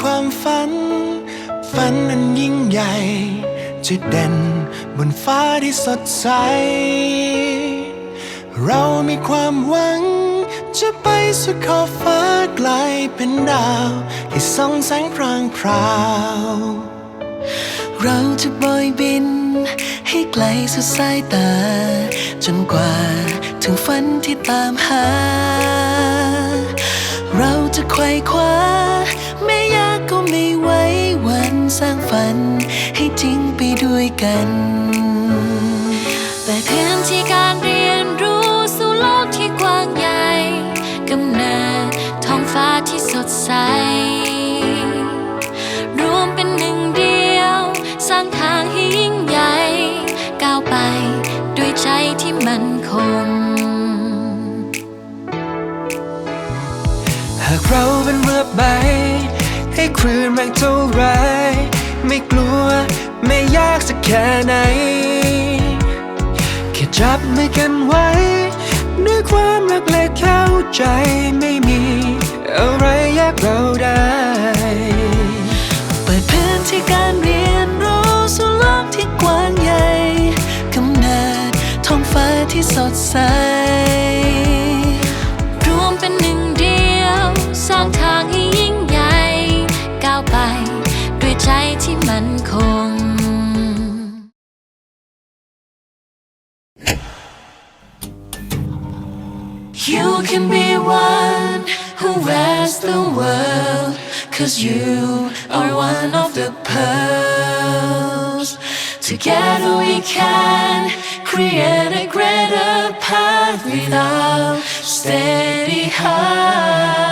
ความฝัน ฝันนั้นยิ่งใหญ่ จะเด่นบนฟ้าที่สดใส เรามีความหวัง จะไปสุดขอบฟ้าไกลเป็นดาว ที่ส่องแสงพรางพราวเราจะบอยบิน ให้ไกลสุดสายตา จนกว่าถึงฝันที่ตามหา เราจะไขว่คว้า กันแต่พื้นที่การเรียนรู้สู่โลกที่กว้างใหญ่กำเนิดท้องฟ้าที่สดใส รวมเป็นหนึ่งเดียว สร้างทางให้ยิ่งใหญ่ ก้าวไปด้วยใจที่มั่นคงหากเราเป็นเรือใบให้คลื่นแรงเท่าไรไม่กลัว ไม่ยากสักแค่ไหน แค่จับมือกันไว้ ด้วยความรักและเข้าใจไม่มี อะไรแยกเราได้ เปิดพื้นที่การเรียนรู้สู่โลกที่กว้างใหญ่กำเนิดท้องฟ้าที่สดใส You can be one who wears the world Cause you are one of the pearls. Together we can create a greater path without steady heart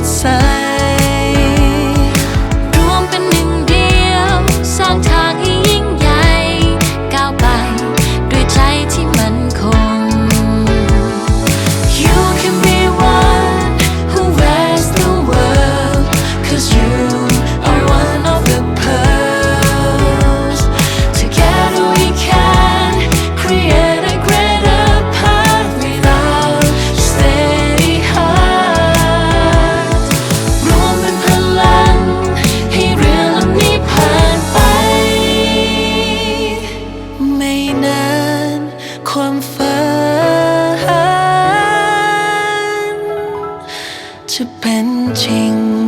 outside. จะเป็นจริง